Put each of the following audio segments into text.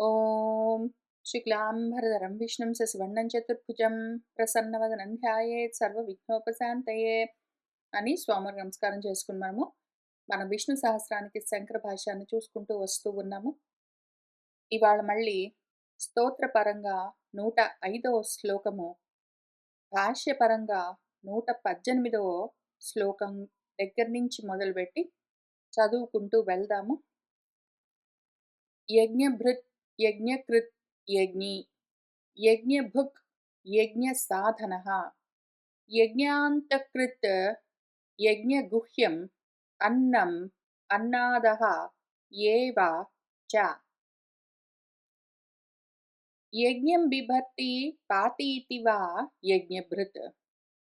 ఓం శుక్లాంబరధరం విష్ణు శశివర్ణం చతుర్భుజం ప్రసన్నవదనంధ్యాయే సర్వ విఘ్నోపశాంతయే అని స్వామి నమస్కారం చేసుకున్నాము. మనం విష్ణు సహస్రానికి శంకర భాష్యాన్ని చూసుకుంటూ వస్తూ ఉన్నాము. ఇవాళ మళ్ళీ స్తోత్రపరంగా నూట ఐదవ శ్లోకము భాష్యపరంగా నూట పద్దెనిమిదవ శ్లోకం దగ్గర నుంచి మొదలుపెట్టి చదువుకుంటూ వెళ్దాము. యజ్ఞభృత్ యజ్ఞకృత్ యజ్ఞి యజ్ఞభుక్ యజ్ఞ సాధన యజ్ఞాంతకృత్ యజ్ఞగుహ్యం అన్నం అన్నాద ఏవ చ యజ్ఞం బిభర్తి పాతీతి వా యజ్ఞభృత్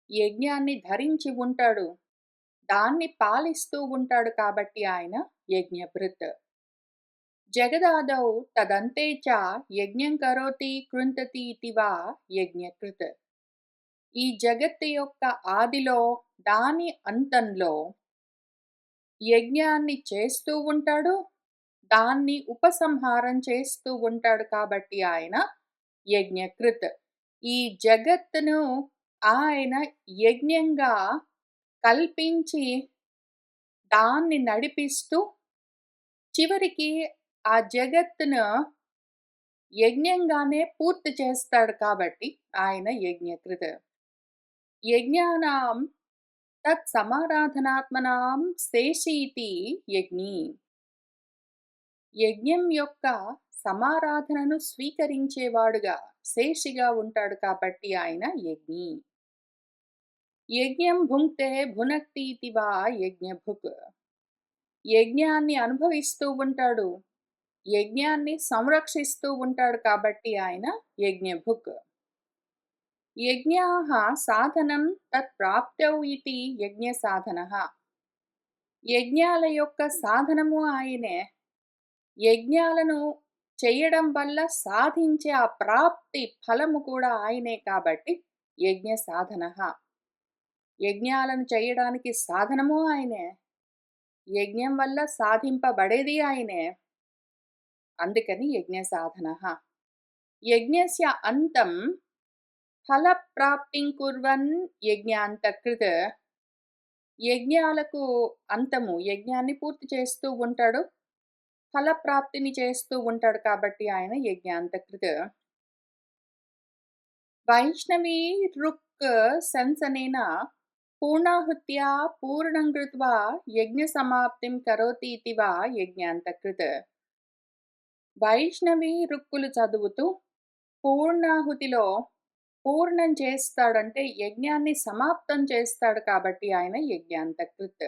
యజ్ఞాన్ని ధరించి ఉంటాడు దాన్ని పాలిస్తూ ఉంటాడు కాబట్టి ఆయన యజ్ఞభృత్. జగదాదౌ తదంతే చ యజ్ఞం కరోతి కృంతతి ఇతి వా యజ్ఞకృత్. ఈ జగత్తు యొక్క ఆదిలో దాని అంతంలో యజ్ఞాన్ని చేస్తూ ఉంటాడు దాన్ని ఉపసంహారం చేస్తూ ఉంటాడు కాబట్టి ఆయన యజ్ఞకృత్. ఈ జగత్తును ఆయన యజ్ఞంగా కల్పించి దాన్ని నడిపిస్తూ చివరికి ఆ జగత్తును యజ్ఞంగానే పూర్తి చేస్తాడు కాబట్టి ఆయన యజ్ఞకృత యజ్ఞానాం తత్ సమారాధనాత్మనాం శేషీతి యజ్ఞి. యజ్ఞం యొక్క సమారాధనను స్వీకరించేవాడుగా శేషిగా ఉంటాడు కాబట్టి ఆయన యజ్ఞి. యజ్ఞం భుంక్తే భునక్తీతి వా యజ్ఞభుక్. యజ్ఞాన్ని అనుభవిస్తూ ఉంటాడు. యజ్ఞాన్ని సంరక్షిస్తూ ఉంటాడు కాబట్టి ఆయన యజ్ఞభుక్. యజ్ఞా సాధనం తత్ ప్రాప్తౌ ఇది యజ్ఞ సాధన. యజ్ఞాల యొక్క సాధనము ఆయనే. యజ్ఞాలను చేయడం వల్ల సాధించే ఆ ప్రాప్తి ఫలము కూడా ఆయనే కాబట్టి యజ్ఞ సాధన. యజ్ఞాలను చేయడానికి సాధనము ఆయనే. యజ్ఞం వల్ల సాధింపబడేది ఆయనే. అందుకని యజ్ఞ సాధన యజ్ఞస్య అంతం ఫలప్రాప్తిం కుర్వన్ యజ్ఞాంతకృత్. యజ్ఞాలకు అంతము యజ్ఞాన్ని పూర్తి చేస్తూ ఉంటాడు. ఫలప్రాప్తిని చేస్తూ ఉంటాడు కాబట్టి ఆయన యజ్ఞాంతకృత్. వైష్ణవీ రుక్ సంసనేన పూర్ణాహుత్యా పూర్ణం కృత్వా యజ్ఞ సమాప్తిం కరోతి ఇతి వా యజ్ఞాంతకృత. వైష్ణవి రుక్కులు చదువుతూ పూర్ణాహుతిలో పూర్ణం చేస్తాడంటే యజ్ఞాన్ని సమాప్తం చేస్తాడు కాబట్టి ఆయన యజ్ఞాంతకృత్.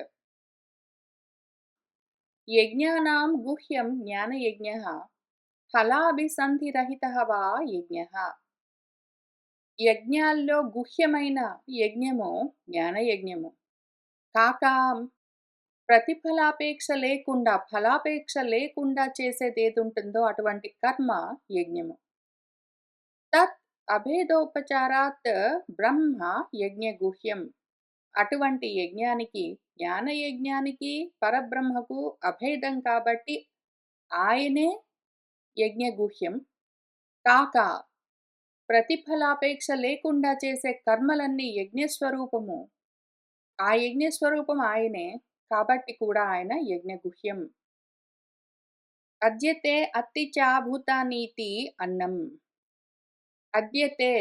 యజ్ఞానాం గుహ్యం జ్ఞానయజ్ఞ ఫలాభిసంధిరహిత వా యజ్ఞ. యజ్ఞాల్లో గుహ్యమైన యజ్ఞము జ్ఞానయజ్ఞము. కాకాం ప్రతిఫలాపేక్ష లేకుండా ఫలాపేక్ష లేకుండా చేసేది ఏది ఉంటుందో అటువంటి కర్మ యజ్ఞము. తత్ అభేదోపచారాత్ బ్రహ్మ యజ్ఞ గుహ్యం అటువంటి యజ్ఞానికి జ్ఞాన యజ్ఞానికి పరబ్రహ్మకు అభేదం కాబట్టి ఆయనే యజ్ఞ గుహ్యం కాక ప్రతిఫలాపేక్ష లేకుండా చేసే కర్మలన్నీ యజ్ఞస్వరూపము. ఆ యజ్ఞస్వరూపం ఆయనే. కాబట్టి కూడా ఆయన యజ్ఞగుహ్యం. అద్యతే అత్తిచా భూతానీతి అన్నం. అద్యతే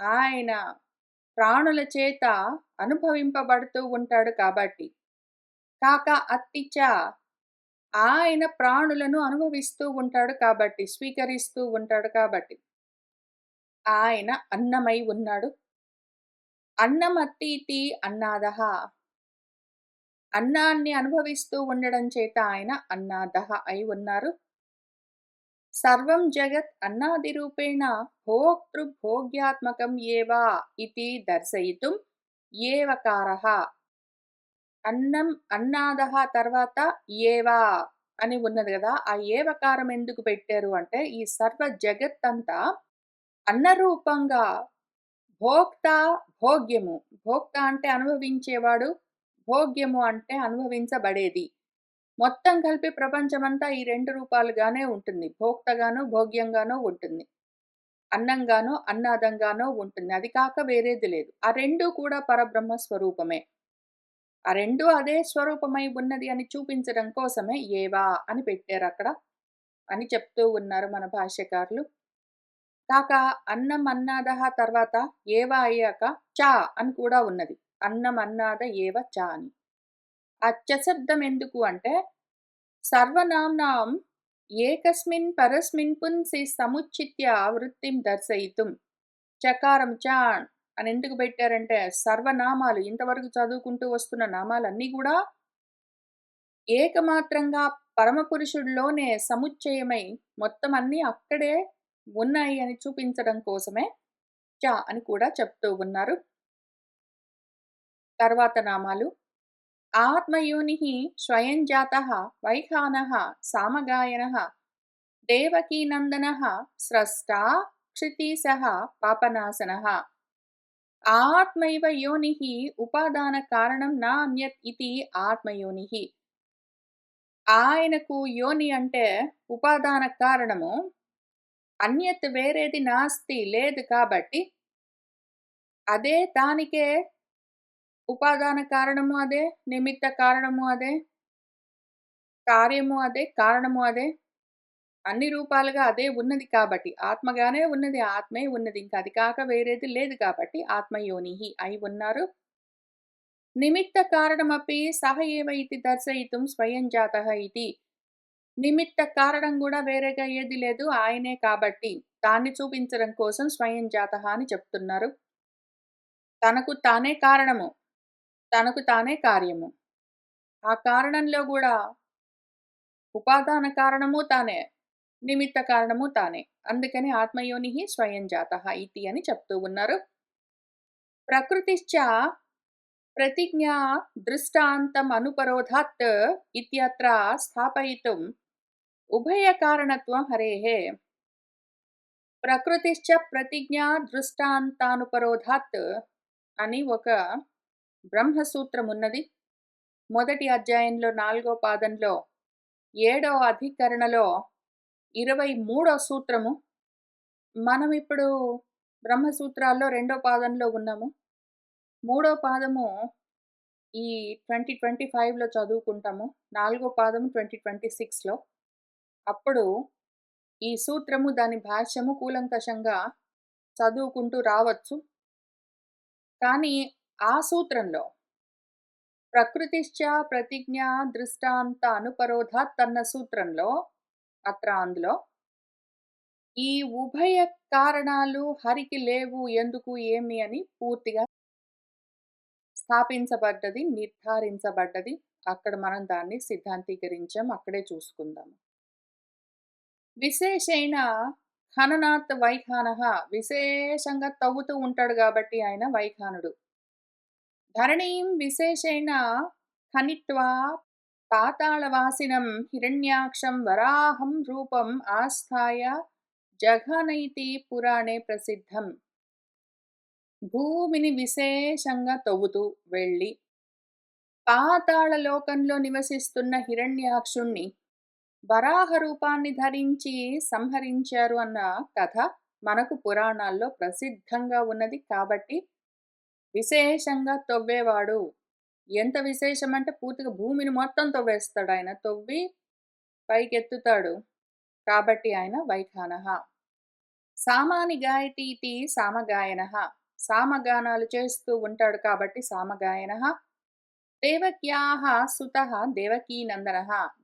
ఆయన ప్రాణుల చేత అనుభవింపబడుతూ ఉంటాడు కాబట్టి. కాక అత్తిచ ఆయన ప్రాణులను అనుభవిస్తూ ఉంటాడు కాబట్టి స్వీకరిస్తూ ఉంటాడు కాబట్టి. ఆయన అన్నమై ఉన్నాడు. అన్నం అత్తీతి అన్నాదహ. అన్నాన్ని అనుభవిస్తూ ఉండడం చేత ఆయన అన్నాదహ అయి ఉన్నారు. సర్వం జగత్ అన్నాది రూపేణ భోక్తృ భోగ్యాత్మకం ఏవా ఇది దర్శయితుం ఏవకార అన్నం అన్నాదహ తర్వాత ఏవా అని ఉన్నది కదా ఆ ఏవకారం ఎందుకు పెట్టారు అంటే ఈ సర్వ జగత్ అంతా అన్నరూపంగా భోక్త భోగ్యము. భోక్త అంటే అనుభవించేవాడు భోగ్యము అంటే అనుభవించబడేది. మొత్తం కలిపి ప్రపంచమంతా ఈ రెండు రూపాలుగానే ఉంటుంది. భోక్తగానో భోగ్యంగానో ఉంటుంది. అన్నంగానో అన్నాదంగానో ఉంటుంది. అది కాక వేరేది లేదు. ఆ రెండు కూడా పరబ్రహ్మ స్వరూపమే. ఆ రెండు అదే స్వరూపమై ఉన్నది అని చూపించడం కోసమే ఏవా అని పెట్టారు అక్కడ అని చెప్తూ ఉన్నారు మన భాష్యకారులు. కాక అన్నం అన్నాదహ తర్వాత ఏవా అయ్యాక చా అని కూడా ఉన్నది. అన్నం అన్నాద ఏవ చాని. ఆ చశబ్దం ఎందుకు అంటే సర్వనామ్నాం ఏకస్మిన్ పరస్మిన్ పుంసి సముచిత్య వృత్తిం దర్శయితుం. చకారం చాన్ అని ఎందుకు పెట్టారంటే సర్వనామాలు ఇంతవరకు చదువుకుంటూ వస్తున్న నామాలన్నీ కూడా ఏకమాత్రంగా పరమపురుషుడిలోనే సముచ్చయమై మొత్తం అన్నీ అక్కడే ఉన్నాయి అని చూపించడం కోసమే చ అని కూడా చెప్తూ ఉన్నారు. తర్వాత నామాలు. ఆత్మయోని స్వయం జాత వైఖాన సామగాయన దేవకీనందన స్రష్టా క్షితీశ పాపనాశన ఆత్మైవ యోని ఉపాదాన కారణం నా అన్యత్ ఇది ఆత్మయోని ఆయనకు యోని అంటే ఉపాదాన కారణము. అన్యత్ వేరేది నాస్తి లేదు కాబట్టి అదే దానికే ఉపాదాన కారణము అదే నిమిత్త కారణము అదే కార్యము అదే కారణము అదే. అన్ని రూపాలుగా అదే ఉన్నది కాబట్టి ఆత్మగానే ఉన్నది ఆత్మే ఉన్నది. ఇంకా అది కాక వేరేది లేదు కాబట్టి ఆత్మయోనిహి అయి ఉన్నారు. నిమిత్త కారణమపి సహ ఏవ ఇది దర్శయితం స్వయం జాత ఇది నిమిత్త కారణం కూడా వేరేగా ఏది లేదు ఆయనే కాబట్టి దాన్ని చూపించడం కోసం స్వయం జాత అని చెప్తున్నారు. తనకు తానే కారణము. తనకు తానే కార్యము. ఆ కారణంలో కూడా ఉపాదాన కారణము తానే నిమిత్త కారణము తానే. అందుకని ఆత్మయోని స్వయం జాత ఇది అని చెప్తూ ఉన్నారు. ప్రకృతిశ్చ ప్రతిజ్ఞా దృష్టాంతం అనుపరోధాత్ ఇత్యత్ర స్థాపయితుం ఉభయ కారణత్వం హరేహే ప్రకృతిశ్చ ప్రతిజ్ఞా దృష్టాంతానుపరోధాత్ అని ఒక బ్రహ్మసూత్రం ఉన్నది మొదటి అధ్యాయంలో నాలుగో పాదంలో ఏడో అధికరణలో ఇరవై మూడో సూత్రము. మనం ఇప్పుడు బ్రహ్మసూత్రాల్లో రెండో పాదంలో ఉన్నాము. మూడో పాదము ఈ ట్వంటీ ట్వంటీ ఫైవ్లో చదువుకుంటాము. నాలుగో పాదము ట్వంటీ ట్వంటీ సిక్స్లో. అప్పుడు ఈ సూత్రము దాని భాష్యము కూలంకషంగా చదువుకుంటూ రావచ్చు. కానీ ఆ సూత్రంలో ప్రకృతిశ్చ ప్రతిజ్ఞ దృష్టాంత అనుపరోధ తన్న సూత్రంలో అత్ర అందులో ఈ ఉభయ కారణాలు హరికి లేవు ఎందుకు ఏమి అని పూర్తిగా స్థాపించబడ్డది నిర్ధారించబడ్డది. అక్కడ మనం దాన్ని సిద్ధాంతీకరించాం అక్కడే చూసుకుందాం. విశేషైన ఖననాత్ వైఖాన విశేషంగా తవ్వుతూ ఉంటాడు కాబట్టి ఆయన వైఖానుడు. ధరణీం విశేషేణ ఖనిత్వా పాతాళవాసినం హిరణ్యాక్షం వరాహం రూపం ఆస్థాయ జఘనైతి పురాణే ప్రసిద్ధం భూమిని విశేషంగా తవ్వుతూ వెళ్ళి పాతాళ లోకంలో నివసిస్తున్న హిరణ్యాక్షుణ్ణి వరాహ రూపాన్ని ధరించి సంహరించారు అన్న కథ మనకు పురాణాల్లో ప్రసిద్ధంగా ఉన్నది కాబట్టి విశేషంగా తవ్వేవాడు. ఎంత విశేషం అంటే పూర్తిగా భూమిని మొత్తం తవ్వేస్తాడు ఆయన తవ్వి పైకెత్తుతాడు. కాబట్టి ఆయన వైఖాన సామాని గాయటీతి సామగాయన సామగానాలు చేస్తూ ఉంటాడు కాబట్టి సామగాయన దేవక్యాహ సుత దేవకీ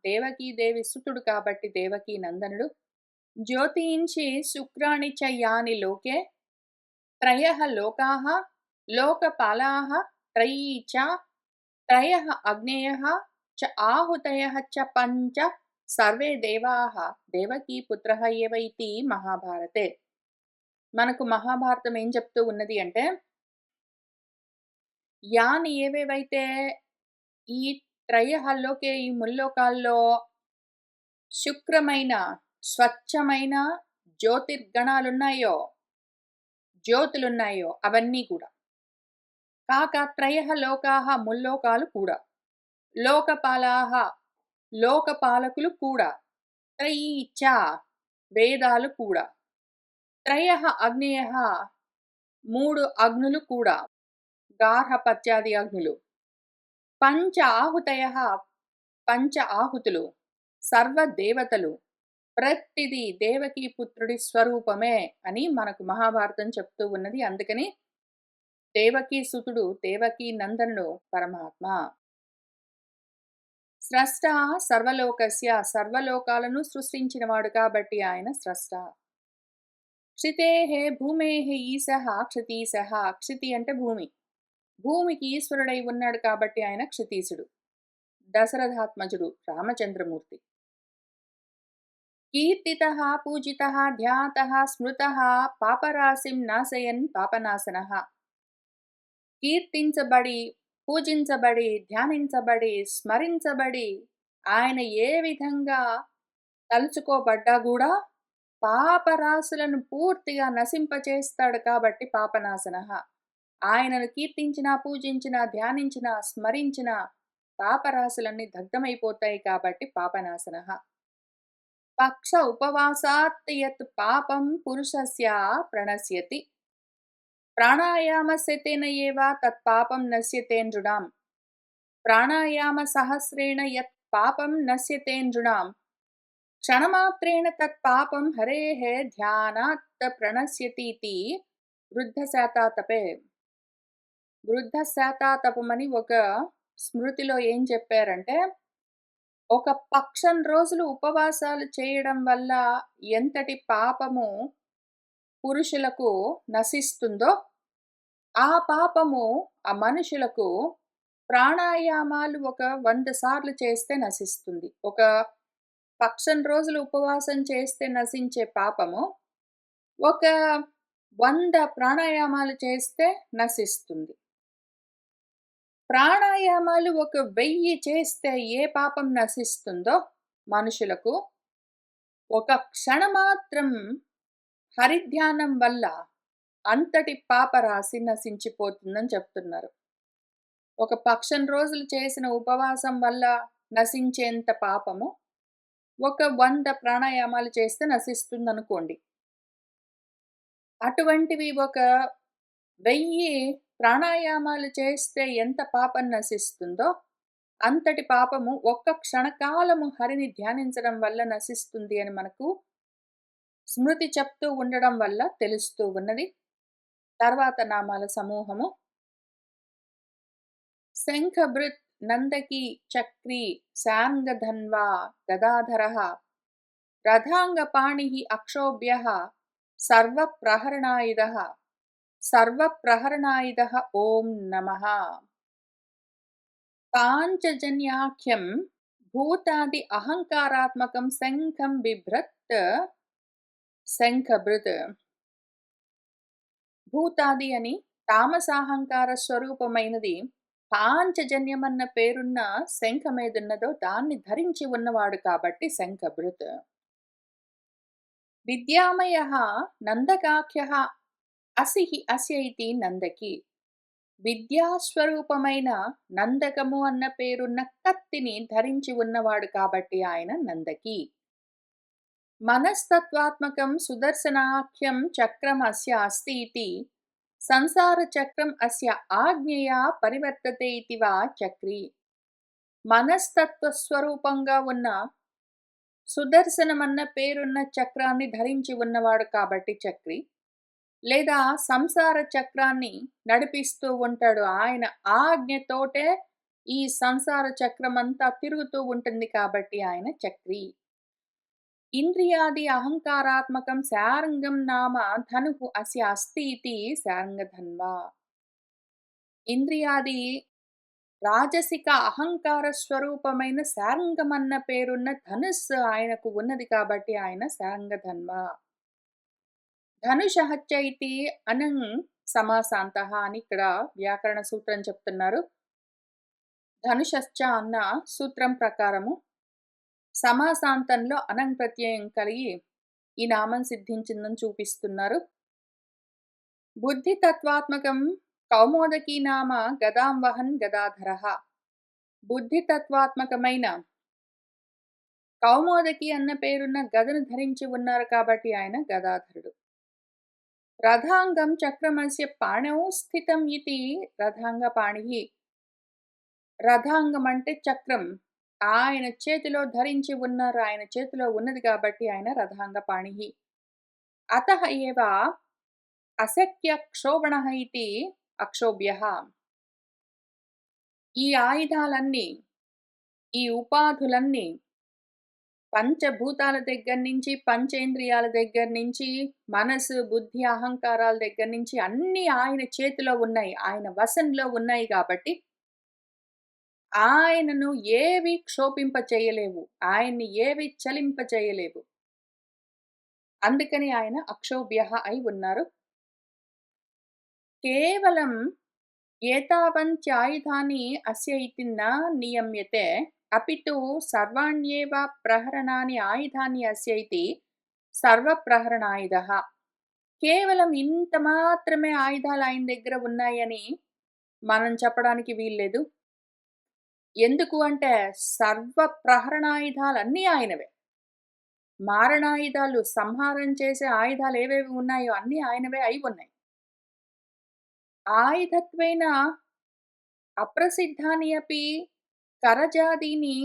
దేవకీదేవి సుతుడు కాబట్టి దేవకీనందనుడు. జ్యోతించి శుక్రాణి చ యాని లోకే. త్రయ లోకా లోకపాలాः त्रयी च त्रयः अग्नेयः च आहुतयः च पञ्च సర్వే దేవాహ దేవకీ పుత్ర ఏవ ఇది మహాభారతే మనకు మహాభారతం ఏం చెప్తూ ఉన్నది అంటే యాని ఏవేవైతే ఈ త్రయహల్లోకే ఈ ముల్లోకాల్లో శుక్రమైన స్వచ్ఛమైన జ్యోతిర్గణాలున్నాయో జ్యోతులున్నాయో అవన్నీ కూడా కాక త్రయ లోకాహ ముల్లోకాలు కూడా. లోకపాలాహ లోకపాలకులు కూడా. త్రయీ చ వేదాలు కూడా. త్రయ అగ్నేయ మూడు అగ్నులు కూడా. గార్హపత్యాది అగ్నులు. పంచ ఆహుతయ పంచ ఆహుతులు. సర్వదేవతలు. ప్రతిది దేవకీ పుత్రుడి స్వరూపమే అని మనకు మహాభారతం చెప్తూ ఉన్నది. అందుకని దేవకీ సుతుడు దేవకీ నందనుడు పరమాత్మ. స్రష్ట సర్వలోకస్య సర్వలోకాలను సృష్టించినవాడు కాబట్టి ఆయన స్రష్ట. క్షితేహే భూమేహే ఈశ క్షితీశ. క్షితి అంటే భూమి. భూమికి ఈశ్వరుడై ఉన్నాడు కాబట్టి ఆయన క్షితీసుడు దశరథాత్మజుడు రామచంద్రమూర్తి. కీర్తిత పూజిత ధ్యాత స్మృత పాపరాశిం నాశయన్ పాపనాశన. కీర్తించబడి పూజించబడి ధ్యానించబడి స్మరించబడి ఆయన ఏ విధంగా తలుచుకోబడ్డా కూడా పాపరాశులను పూర్తిగా నశింపచేస్తాడు కాబట్టి పాపనాశన. ఆయనను కీర్తించిన పూజించిన ధ్యానించిన స్మరించిన పాపరాశులన్నీ దగ్ధమైపోతాయి కాబట్టి పాపనాశన. పక్ష ఉపవాసాత్ యత్ పాపం పురుషస్య ప్రణశ్యతి. ప్రాణాయామస్యతేన ఏవ తత్ పాపం నశ్యతేంద్రుడాం ప్రాణాయామ సహస్రేణ యత్ పాపం నశ్యతేంద్రుడాం క్షణమాత్రేణ తత్ పాపం హరేః ధ్యానాత్ ప్రణశ్యతీతి వృద్ధశాతాతపే వృద్ధశాతాతపమని ఒక స్మృతిలో ఏం చెప్పారంటే ఒక పక్షం రోజులు ఉపవాసాలు చేయడం వల్ల ఎంతటి పాపము పురుషులకు నశిస్తుందో ఆ పాపము ఆ మనుషులకు ప్రాణాయామాలు ఒక వంద సార్లు చేస్తే నశిస్తుంది. ఒక పక్షం రోజులు ఉపవాసం చేస్తే నశించే పాపము ఒక వంద ప్రాణాయామాలు చేస్తే నశిస్తుంది. ప్రాణాయామాలు ఒక వెయ్యి చేస్తే ఏ పాపం నశిస్తుందో మనుషులకు ఒక క్షణమాత్రం హరిధ్యానం వల్ల అంతటి పాపరాశి నశించిపోతుందని చెప్తున్నారు. ఒక పక్షం రోజులు చేసిన ఉపవాసం వల్ల నశించేంత పాపము ఒక వంద ప్రాణాయామాలు చేస్తే నశిస్తుందనుకోండి. అటువంటివి ఒక వెయ్యి ప్రాణాయామాలు చేస్తే ఎంత పాపం నశిస్తుందో అంతటి పాపము ఒక్క క్షణకాలము హరిని ధ్యానించడం వల్ల నశిస్తుంది అని మనకు స్మృతి చెప్తూ ఉండడం వల్ల తెలుస్తూ ఉన్నది. తర్వాత నామాల సమూహము. శంఖభృత్ నందకి చక్రి శాంగధన్వా గదాధర రథాంగపాణి అక్షోభ్య సర్వప్రహరణాయుధ సర్వప్రహరణాయుధ ఓం నమ. పాంచజన్యాఖ్యం భూతాది అహంకారాత్మకం శంఖం బిభ్రత్ శంఖభృత్. భూతాది అని తామసాహంకార స్వరూపమైనది పాంచజన్యమన్న పేరున్న శంఖమేదున్నదో దాన్ని ధరించి ఉన్నవాడు కాబట్టి శంఖభృత్. విద్యామయ నందకాఖ్య అసిహి అస్య ఇతి నందకి. విద్యాస్వరూపమైన నందకము అన్న పేరున్న కత్తిని ధరించి ఉన్నవాడు కాబట్టి ఆయన నందకి. మనస్తత్వాత్మకం సుదర్శనాఖ్యం చక్రం అస్య అస్తి ఇతి సంసార చక్రం అస్య ఆజ్ఞయా పరివర్తతే ఇది వా చక్రి. మనస్తత్వ స్వరూపంగా ఉన్న సుదర్శనమన్న పేరున్న చక్రాన్ని ధరించి ఉన్నవాడు కాబట్టి చక్రి. లేదా సంసార చక్రాన్ని నడిపిస్తూ ఉంటాడు. ఆయన ఆజ్ఞతోటే ఈ సంసార చక్రమంతా తిరుగుతూ ఉంటుంది కాబట్టి ఆయన చక్రి. ఇంద్రియాది అహంకారాత్మకం శారంగం నామ ధను అస్య అస్తి ఇది శారంగధన్వా. ఇంద్రియాది రాజసిక అహంకార స్వరూపమైన శారంగమన్న పేరున్న ధనుస్సు ఆయనకు ఉన్నది కాబట్టి ఆయన శారంగధన్వా. ధనుషహత్య ఇది అనం సమాసాంత అని ఇక్కడ వ్యాకరణ సూత్రం చెప్తున్నారు. ధనుషశ్చ అన్న సూత్రం ప్రకారము సమాసాంతంలో అనం ప్రత్యయం కలిగి ఈ నామం సిద్ధించిందని చూపిస్తున్నారు. బుద్ధి తత్వాత్మకం కౌమోదకీ నామ గదాం వహన్ గదాధర. బుద్ధి తత్వాత్మకమైన కౌమోదకి అన్న పేరున్న గదను ధరించి ఉన్నారు కాబట్టి ఆయన గదాధరుడు. రథాంగం చక్రమస్య పాణౌ స్థితం ఇది రథాంగ పాణి రథాంగం అంటే చక్రం. ఆయన చేతిలో ధరించి ఉన్నారు. ఆయన చేతిలో ఉన్నది కాబట్టి ఆయన రథాంగపాణి అత ఏవ అశక్య క్షోభణ ఇది అక్షోభ్య. ఈ ఆయుధాలన్నీ ఈ ఉపాధులన్నీ పంచభూతాల దగ్గర నుంచి పంచేంద్రియాల దగ్గర నుంచి మనసు బుద్ధి అహంకారాల దగ్గర నుంచి అన్నీ ఆయన చేతిలో ఉన్నాయి. ఆయన వశంలో ఉన్నాయి కాబట్టి ఆయనను ఏవి క్షోభింప చేయలేవు ఆయన్ని ఏవి చలింప చేయలేవు అందుకని ఆయన అక్షోభ్య అయి ఉన్నారు. కేవలం ఏతావంత్యాయుధాని అస్య ఇతి న నియమ్యతే అపితు సర్వాణ్యేవ ప్రహరణాని ఆయుధాన్ని అస్యతి సర్వప్రహరణాయుధ. కేవలం ఇంత మాత్రమే ఆయుధాలు ఆయన దగ్గర ఉన్నాయని మనం చెప్పడానికి వీల్లేదు. ఎందుకు అంటే సర్వ ప్రహరణాయుధాలన్నీ ఆయనవే. మారణాయుధాలు సంహారం చేసే ఆయుధాలు ఏవేవి ఉన్నాయో అన్నీ ఆయనవే అయి ఉన్నాయి. ఆయుధత్వైన అప్రసిద్ధాని అపి కరజాదీని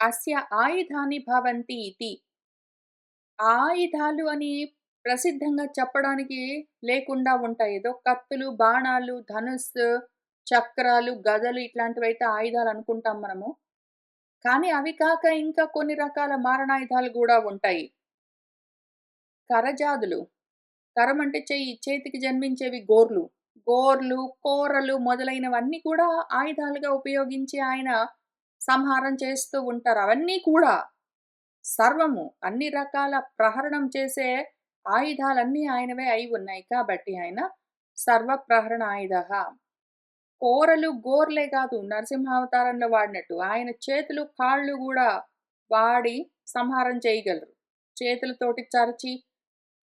అస్య ఆయుధాని భవంతి ఇది. ఆయుధాలు అని ప్రసిద్ధంగా చెప్పడానికి లేకుండా ఉంటాయి. ఏదో కత్తులు బాణాలు ధనుస్సు చక్రాలు గదలు ఇట్లాంటివైతే ఆయుధాలు అనుకుంటాం మనము. కానీ అవి కాక ఇంకా కొన్ని రకాల మారణాయుధాలు కూడా ఉంటాయి. కరజాదులు. కరం అంటే చెయ్యి చేతికి జన్మించేవి గోర్లు. గోర్లు కోరలు మొదలైనవన్నీ కూడా ఆయుధాలుగా ఉపయోగించి ఆయన సంహారం చేస్తూ ఉంటారు. అవన్నీ కూడా సర్వము అన్ని రకాల ప్రహరణం చేసే ఆయుధాలన్నీ ఆయనవే అయి ఉన్నాయి కాబట్టి ఆయన సర్వ ప్రహరణ ఆయుధ కోరలు గోర్లే కాదు నరసింహావతారంలో వాడినట్టు. ఆయన చేతులు కాళ్ళు కూడా వాడి సంహారం చేయగలరు. చేతులతోటి చరచి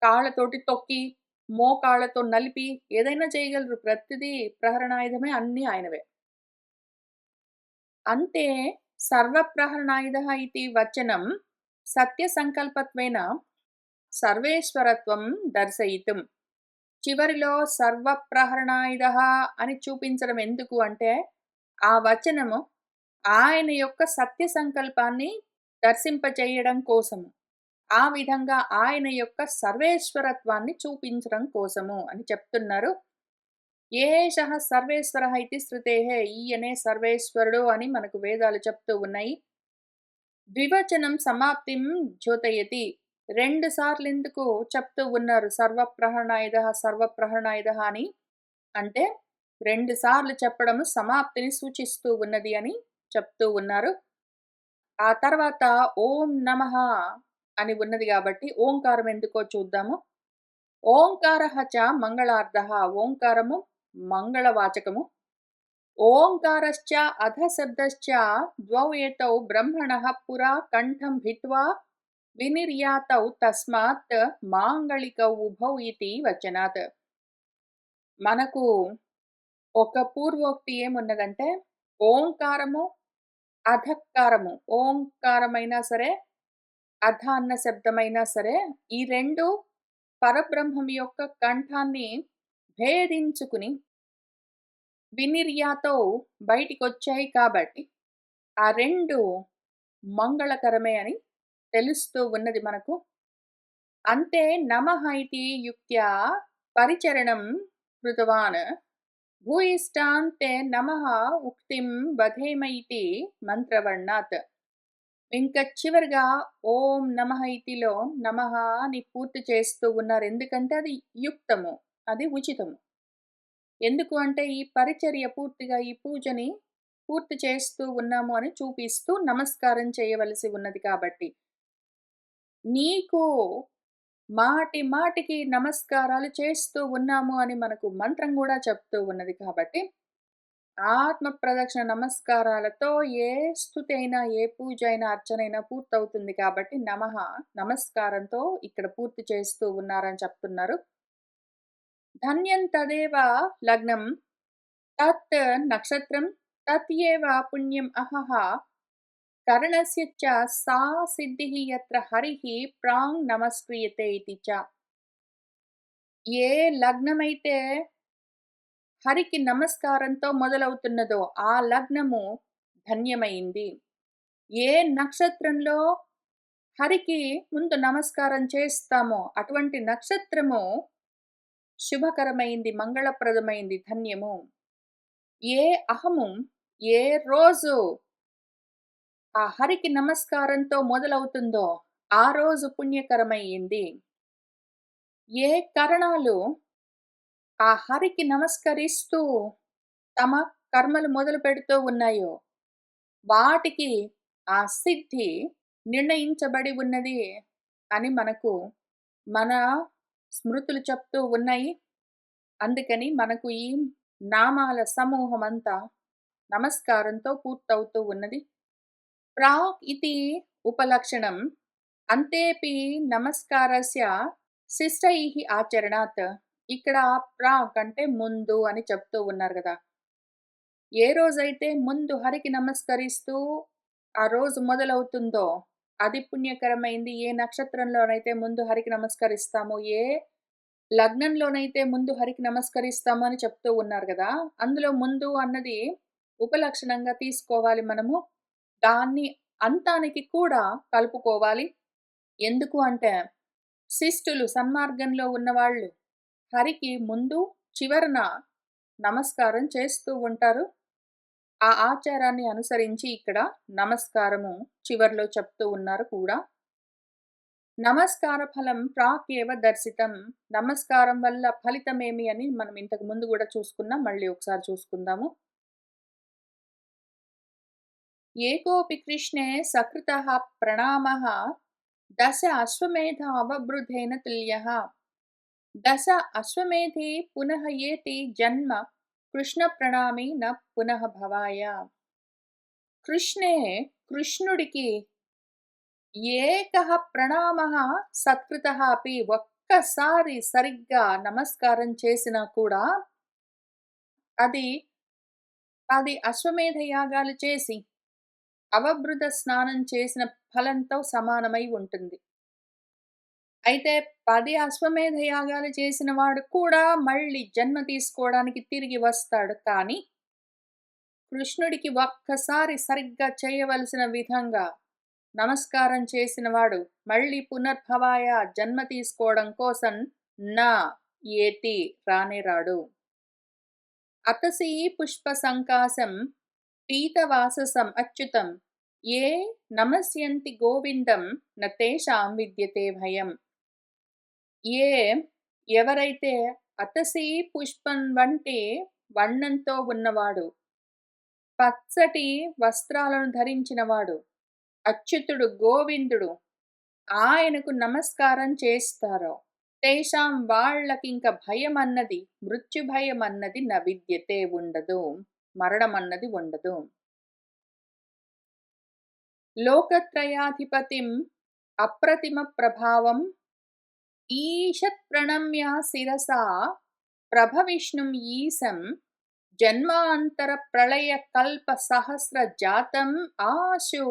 కాళ్ళతోటి తొక్కి మోకాళ్ళతో నలిపి ఏదైనా చేయగలరు. ప్రతిదీ ప్రహరణాయుధమే అన్నీ ఆయనవే. అంతే సర్వప్రహరణాయుధ ఇది వచనం సత్య సంకల్పత్వేన సర్వేశ్వరత్వం దర్శయితం. చివరిలో సర్వప్రహరణాయుధ అని చూపించడం ఎందుకు అంటే ఆ వచనము ఆయన యొక్క సత్య సంకల్పాన్ని దర్శింపచేయడం కోసము. ఆ విధంగా ఆయన యొక్క సర్వేశ్వరత్వాన్ని చూపించడం కోసము అని చెప్తున్నారు. ఏష సర్వేశ్వర ఇది శృతేహే ఈయనే సర్వేశ్వరుడు అని మనకు వేదాలు చెప్తూ ఉన్నాయి. ద్వివచనం సమాప్తిం జ్యోతయతి. రెండు సార్లు ఎందుకు చెప్తూ ఉన్నారు సర్వప్రహణాయుధ సర్వప్రహణాయుధ అని? అంటే రెండు సార్లు చెప్పడము సమాప్తిని సూచిస్తూ ఉన్నది అని చెప్తూ ఉన్నారు. ఆ తర్వాత ఓం నమ అని ఉన్నది కాబట్టి ఓంకారం ఎందుకో చూద్దాము. ఓంకార చ మంగళార్థ ఓంకారము మంగళవాచకము. ఓంకారశ్చ అధశబ్దశ్చ ద్వౌ ఏతౌ బ్రహ్మణ పురా కంఠం భిత్వా వినిర్యాతౌ తస్మాత్ మాంగళికౌ ఉభౌ ఇది వచనాత్ మనకు ఒక పూర్వోక్తి ఏమున్నదంటే ఓంకారము అధకారము ఓంకారమైనా సరే అధ అన్న శబ్దమైనా సరే ఈ రెండు పరబ్రహ్మం యొక్క కంఠాన్ని భేదించుకుని వినిర్యాతో బయటికి వచ్చాయి కాబట్టి ఆ రెండు మంగళకరమే అని తెలుస్తూ ఉన్నది మనకు. అంతే నమహైతి యుక్త్యా పరిచరణం కృతవాన్. భూయిష్టాంతే నమః ఉక్తిం వధేమైతి మంత్రవర్ణాత్. ఇంకా చివరిగా ఓం నమహైతిలో ఇతిలో అని పూర్తి చేస్తూ ఉన్నారు. ఎందుకంటే అది యుక్తము అది ఉచితము. ఎందుకు అంటే ఈ పరిచర్య పూర్తిగా ఈ పూజని పూర్తి చేస్తూ ఉన్నాము అని చూపిస్తూ నమస్కారం చేయవలసి ఉన్నది కాబట్టి. నీకు మాటి మాటికి నమస్కారాలు చేస్తూ ఉన్నాము అని మనకు మంత్రం కూడా చెప్తూ ఉన్నది కాబట్టి ఆత్మ ప్రదక్షిణ నమస్కారాలతో ఏ స్థుతి అయినా ఏ పూజ అయినా అర్చన అయినా పూర్తవుతుంది కాబట్టి నమ నమస్కారంతో ఇక్కడ పూర్తి చేస్తూ ఉన్నారని చెప్తున్నారు. ధన్యం తదేవ లగ్నం తత్ నక్షత్రం తత్ ఏవ పుణ్యం అహహ కరణస్య చ సా సిద్ధి యత్ర హరి ప్రాంగ్ నమస్క్రియతే ఇతి చ. ఏ లగ్నమైతే హరికి నమస్కారంతో మొదలవుతున్నదో ఆ లగ్నము ధన్యమైంది. ఏ నక్షత్రంలో హరికి ముందు నమస్కారం చేస్తామో అటువంటి నక్షత్రము శుభకరమైంది, మంగళప్రదమైంది, ధన్యము. ఏ అహము ఏ రోజు ఆ హరికి నమస్కారంతో మొదలవుతుందో ఆ రోజు పుణ్యకరమయ్యింది. ఏ కరణాలు ఆ హరికి నమస్కరిస్తూ తమ కర్మలు మొదలు పెడుతూ ఉన్నాయో వాటికి ఆ సిద్ధి నిర్ణయించబడి ఉన్నది అని మనకు మన స్మృతులు చెప్తూ ఉన్నాయి. అందుకని మనకు ఈ నామాల సమూహం అంతా నమస్కారంతో పూర్తవుతూ ఉన్నది. ప్రాక్ ఇది ఉపలక్షణం అంతేపి నమస్కారస్య శిష్టైహి ఆచరణాత్. ఇక్కడ ప్రాక్ అంటే ముందు అని చెప్తూ ఉన్నారు కదా ఏ రోజైతే ముందు హరికి నమస్కరిస్తూ ఆ రోజు మొదలవుతుందో అది పుణ్యకరమైంది. ఏ నక్షత్రంలోనైతే ముందు హరికి నమస్కరిస్తామో, ఏ లగ్నంలోనైతే ముందు హరికి నమస్కరిస్తామో అని చెప్తూ ఉన్నారు కదా అందులో ముందు అన్నది ఉపలక్షణంగా తీసుకోవాలి మనము. దాన్ని అంతానికి కూడా కలుపుకోవాలి. ఎందుకు అంటే శిష్టులు సన్మార్గంలో ఉన్నవాళ్ళు హరికి ముందు, చివరన నమస్కారం చేస్తూ ఉంటారు. ఆ ఆచారాన్ని అనుసరించి ఇక్కడ నమస్కారము చివర్లో చెప్తూ ఉన్నారు కూడా. నమస్కార ఫలం ప్రాకేవ దర్శితం. నమస్కారం వల్ల ఫలితమేమి అని మనం ఇంతకు ముందు కూడా చూసుకున్నాం. మళ్ళీ ఒకసారి చూసుకుందాము. ఏకోపి కృష్ణే సకృత ప్రణామ దశ అశ్వమేధ తుల్య దశ అశ్వమేధే పునః ఏతి జన్మ కృష్ణ ప్రణామి న పునః భవాయ. కృష్ణే కృష్ణుడికి ఏక ప్రణామ సత్కృత అపి ఒక్కసారి సరిగ్గా నమస్కారం చేసినా కూడా అది అది అశ్వమేధ యాగాలు చేసి అవభృత స్నానం చేసిన ఫలంతో సమానమై ఉంటుంది. అయితే పది అశ్వమేధ యాగాలు చేసిన వాడు కూడా మళ్ళీ జన్మ తీసుకోవడానికి తిరిగి వస్తాడు. కానీ కృష్ణుడికి ఒక్కసారి సరిగ్గా చేయవలసిన విధంగా నమస్కారం చేసినవాడు మళ్ళీ పునర్భవాయ జన్మ తీసుకోవడం కోసం నా ఏతి రానే రాడు. పుష్ప సంకాశం పీతవాససం అచ్యుతం ఏ నమస్యంతి గోవిందం న తేషాం విద్యతే భయం. ఏ ఎవరైతే అతసి పుష్పం వంటి వర్ణంతో ఉన్నవాడు, పచ్చటి వస్త్రాలను ధరించినవాడు, అచ్యుతుడు గోవిందుడు ఆయనకు నమస్కారం చేస్తారో తేషాం వాళ్ళకింక భయమన్నది మృత్యు భయమన్నది న విద్యతే ఉండదు. మరణమన్నది ఉండదు. లోకత్రయాధిపతిం అప్రతిమ ప్రభావం ఈషత్ ప్రణమ్య శిరసా ప్రభవిష్ణుం ఈశం జన్మాంతర ప్రళయ కల్ప సహస్ర జాతం ఆశు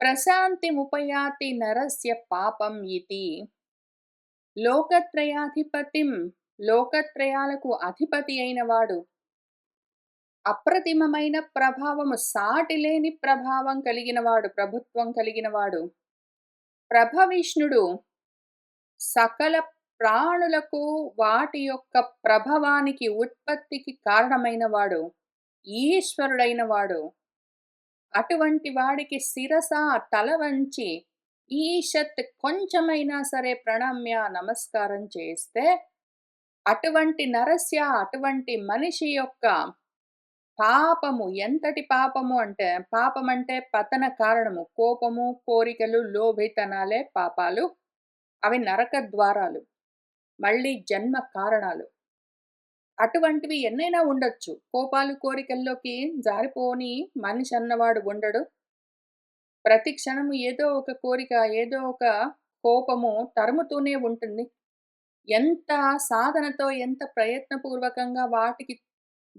ప్రశాంతిముపయాతి నరస్య పాపం ఇది లోకత్రయాధిపతిం లోకత్రయాలకు అధిపతి అయినవాడు అప్రతిమమైన ప్రభావము సాటిలేని ప్రభావం కలిగినవాడు ప్రభుత్వం కలిగినవాడు. ప్రభవిష్ణుడు సకల ప్రాణులకు వాటి యొక్క ప్రభవానికి ఉత్పత్తికి కారణమైనవాడు ఈశ్వరుడైన వాడు అటువంటి వాడికి శిరస తల వంచి ఈషత్ కొంచెమైనా సరే ప్రణమ్య నమస్కారం చేస్తే అటువంటి నరస్య అటువంటి మనిషి యొక్క పాపము. ఎంతటి పాపము అంటే పాపం అంటే పతన కారణము. కోపము కోరికలు లోభితనాలే పాపాలు. అవి నరక ద్వారాలు. మళ్ళీ జన్మ కారణాలు. అటువంటివి ఎన్నైనా ఉండొచ్చు. కోపాలు కోరికల్లోకి జారిపోని మనిషి అన్నవాడు ఉండడు. ప్రతి క్షణము ఏదో ఒక కోరిక ఏదో ఒక కోపము తరుముతూనే ఉంటుంది. ఎంత సాధనతో ఎంత ప్రయత్నపూర్వకంగా వాటికి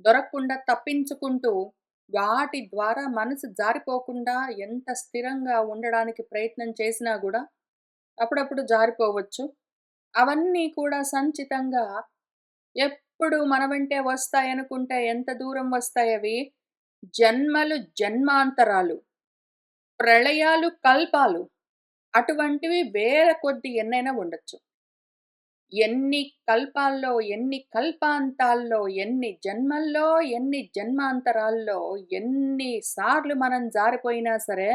దొరకకుండా తప్పించుకుంటూ వాటి ద్వారా మనసు జారిపోకుండా ఎంత స్థిరంగా ఉండడానికి ప్రయత్నం చేసినా కూడా అప్పుడప్పుడు జారిపోవచ్చు. అవన్నీ కూడా సంచితంగా ఎప్పుడు మన వెంటే వస్తాయనుకుంటే ఎంత దూరం వస్తాయి అవి? జన్మలు జన్మాంతరాలు ప్రళయాలు కల్పాలు అటువంటివి వేల కొద్ది ఎన్నైనా ఉండొచ్చు. ఎన్ని కల్పాల్లో ఎన్ని కల్పాంతాల్లో ఎన్ని జన్మల్లో ఎన్ని జన్మాంతరాల్లో ఎన్ని సార్లు మనం జారిపోయినా సరే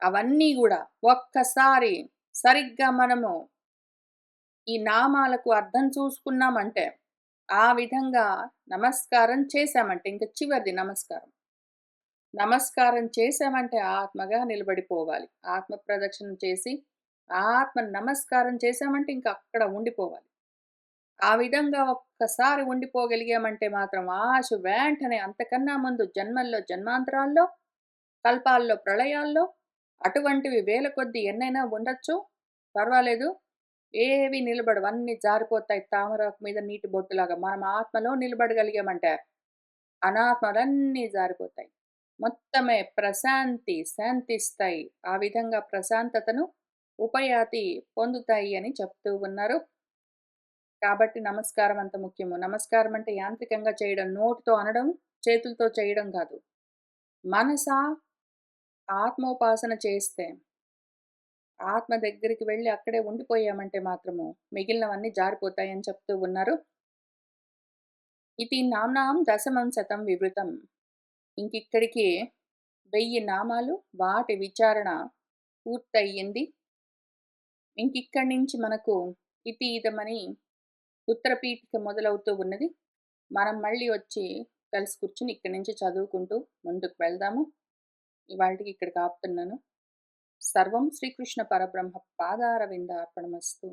అవన్నీ కూడా ఒక్కసారి సరిగ్గా మనము ఈ నామాలకు అర్థం చూసుకున్నామంటే ఆ విధంగా నమస్కారం చేశామంటే ఇంకా చివరిది నమస్కారం. నమస్కారం చేశామంటే ఆత్మగా నిలబడిపోవాలి. ఆత్మ ప్రదక్షిణ చేసి ఆత్మ నమస్కారం చేశామంటే ఇంకా అక్కడ ఉండిపోవాలి. ఆ విధంగా ఒక్కసారి ఉండిపోగలిగామంటే మాత్రం ఆశ వెంటనే అంతకన్నా ముందు జన్మల్లో జన్మాంతరాల్లో కల్పాల్లో ప్రళయాల్లో అటువంటివి వేల కొద్ది ఎన్నైనా ఉండొచ్చు. పర్వాలేదు. ఏవి నిలబడవు. అన్ని జారిపోతాయి. తామర మీద నీటి బొట్టులాగా మనం ఆత్మలో నిలబడగలిగామంటే అనాత్మలన్నీ జారిపోతాయి. మొత్తమే ప్రశాంతి శాంతిస్తాయి. ఆ విధంగా ప్రశాంతతను ఉపయాతి పొందుతాయి అని చెప్తూ ఉన్నారు. కాబట్టి నమస్కారం అంత ముఖ్యము. నమస్కారం అంటే యాంత్రికంగా చేయడం నోటితో అనడం చేతులతో చేయడం కాదు. మనస ఆత్మోపాసన చేస్తే ఆత్మ దగ్గరికి వెళ్ళి అక్కడే ఉండిపోయామంటే మాత్రము మిగిలినవన్నీ జారిపోతాయని చెప్తూ ఉన్నారు. ఇది నామ్నాం దశమం శతం వివృతం. ఇంకిక్కడికి వెయ్యి నామాలు వాటి విచారణ పూర్తయింది ఇంకిక్కడి నుంచి మనకు ఇతీతమని ఉత్తరపీఠిక మొదలవుతూ ఉన్నది. మనం మళ్ళీ వచ్చి కలిసి కూర్చుని ఇక్కడి నుంచి చదువుకుంటూ ముందుకు వెళ్దాము. ఇవాళకి ఇక్కడికి ఆపుతున్నాను సర్వం శ్రీకృష్ణ పరబ్రహ్మ పాదార వింద అర్పణమస్తు.